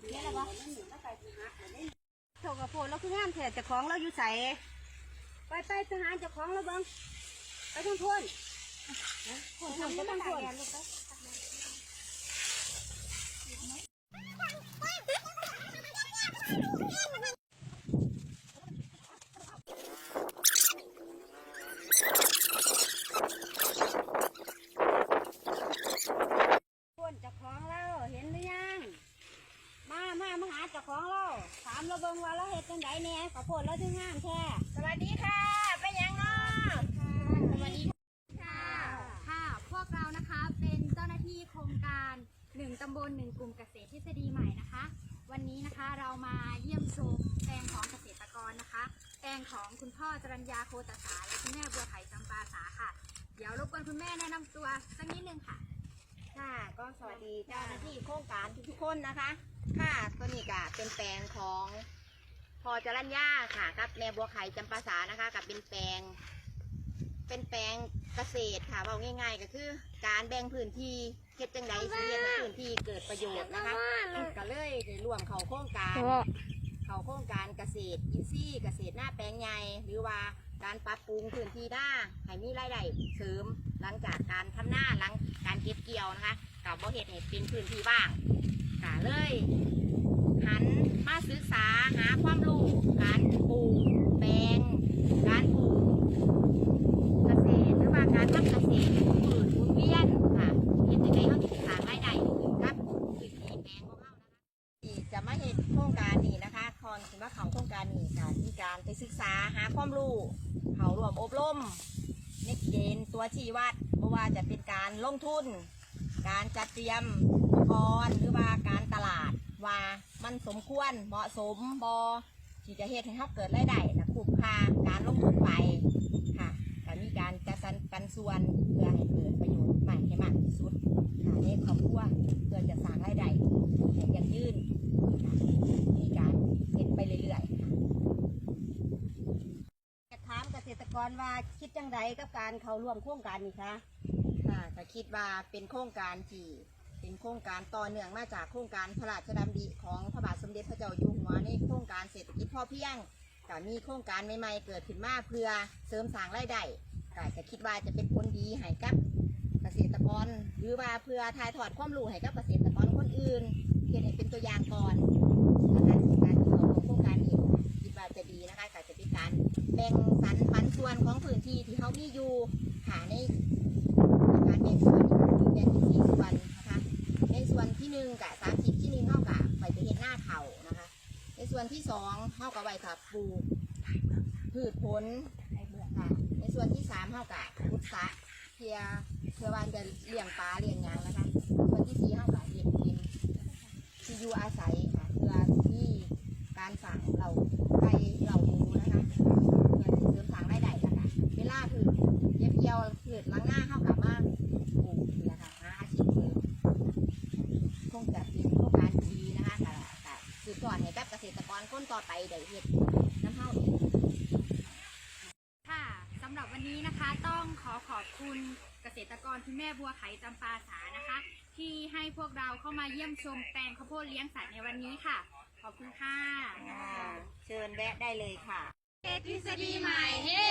เนี่ยแล้วบ่โถกระโปรงเราคืองามแท้เจ้าของเราอยู่ใส่ไปไปทหาเจ้าของเราเบิ่งไปทุ่นทุ่นทุ่นทางพ้นทางพ้นพ้นเจ้าของเราเห็นหรือยัง มามามาหาเจ้าของเราถามเราเบิ่งว่าเราเฮ็ดจังได แหน่ข้าวโพดเราถึงงามแท้สวัสดีค่ะเป็นยังเนาะสวัสดีค่ะค่ะ พวกเรานะคะเป็นเจ้าหน้าที่โครงการหนึ่งตำบลหนึ่งกลุ่มเกษตรทฤษฎีใหม่นะคะ วันนี้นะคะเรามาเยี่ยมชมแปลงของเกษตรกรนะคะแปลงของคุณพ่อจรัญญาโคตสาและคุณแม่บัวไผ่จำปาสาค่ะ เดี๋ยวรบกวนคุณแม่แนะนำตัวสักนิดนึงค่ะ ค่ะ ก็สวัสดีเจ้าหน้าที่โครงการทุกๆคนนะคะ ค่ะตัวนี้ก็เป็นแปลงของพ อจรัญญาค่ะกับแม่บัวไข่จำปาสานะคะ กับเป็นแปลง เป็นแปลงเกษตรค่ะเอาง่าย ๆ ก็คือ การแบ่งพื้นที่เฮ็ดจังไดสิเฮ็ดให้พื้นที่เกิดประโยชน์นะคะก็เลยได้ร่วมเข้าโครงการ เข้าโครงการเกษตรอินทรีย์เกษตรหน้าแปลงใหญ่หรือว่าการปรับปรุงพื้นที่หน้าให้มีรายได้เสริมหลังจากการทำหน้าหลังการเก็บเกี่ยวนะคะกับบ่เฮ็ดให้เป็นพื้นที่ว่างก็เลยหัน ศึกษาหาความรู้การปลูกแปลงการปลูกเกษตรหรือว่าการทำเกษตรปลูกพืชหมุนเวียนค่ะเฮ็ดยังไงเขาถึงสร้างรายได้ขึ้นกับพื้นที่แปลงของเรานะคะที่จะมาเห็นโครงการนี้นะคะคอนคือว่าเขาโครงการนี้ค่ะมีการไปศึกษาหาความรู้เขารวมอบรมในเกณฑ์ตัวชี้วัดเพราะว่าจะเป็นการลงทุน การจัดเตรียมอุปกรณ์หรือว่าการตลาด ว่ามันสมควรเหมาะสมบอที่จะเฮ็ดให้เขาเกิดรายได้และคุ้มค่าการลงทุนไปค่ะแต่มีการจัดสรรปันส่วนเพื่อให้เกิดประโยชน์ใหม่ให้มากที่สุดค่ะในครอบครัวเพื่อจะสร้างรายได้ให้ยั่งยืนมีการเห็นไปเรื่อยๆค่ะจะถามเกษตรกรว่าคิดจังไดกับการเข้าร่วมโครงการนี้คะค่ะก็คิดว่าเป็นโครงการที่ เป็นโครงการต่อเนื่องมาจากโครงการพระราชดำริของพระบาทสมเด็จพระเจ้าอยู่หัวในโครงการเศรษฐกิจพอเพียงก็มีโครงการใหม่ๆเกิดขึ้นมาเพื่อเสริมสร้างรายได้ก็จะคิดว่าจะเป็นผลดีให้กับเกษตรกร หรือว่าเพื่อถ่ายทอดความรู้ให้กับเกษตรกรคนอื่นเพียงให้เป็นตัวอย่างก่อนนะคะการที่เขาร่วมโครงการนี้คิดว่าจะดีนะคะก็จะเป็นการแบ่งสรรปันส่วนของพื้นที่ที่เขามีอยู่ค่ะในการแบ่งส่วนนี่ก็คือแบ่งเป็นสี่ส่วนนะคะ ในส่วน ที่หนึ่งกับสามสิบที่หนึ่งเท่ากับไปไปเห็นหน้าเขานะคะ ในส่วนที่สองเท่ากับไว้กับปลูกพืชผลค่ะในส่วนที่สามเท่ากับพุทธะเพื่อเพื่อวานจะเลี้ยงปลาเลี้ยงหยางนะคะ ส่วนที่สี่เท่ากับเห็ดกินที่อยู่อาศัยค่ะเพื่อที่การฝังเราไปเราหมูนะคะเพื่อเสริมฝังรายได้นะคะเวลาพืชเย็บเกี่ยวพืชล้างหน้าเท่ากับมาปลูกนี่แหละค่ะหาอาชีพเสริม คงจะเป็นโครงการดีนะคะแต่แต่สืบทอดให้ กับเกษตรกรคนต่อไปได้เฮ็ดน้ำเฮาเองค่ะสำหรับวันนี้นะคะต้องขอขอบคุณเกษตรกรคุณแม่บัวไข่จำปาสานะคะ ที่ให้พวกเราเข้ามาเยี่ยมชมแปลงข้าวโพดเลี้ยงสัตว์ในวันนี้ค่ะ ขอบคุณค่ะ อ่าเชิญแวะได้เลยค่ะทฤษฎีใหม่เฮ็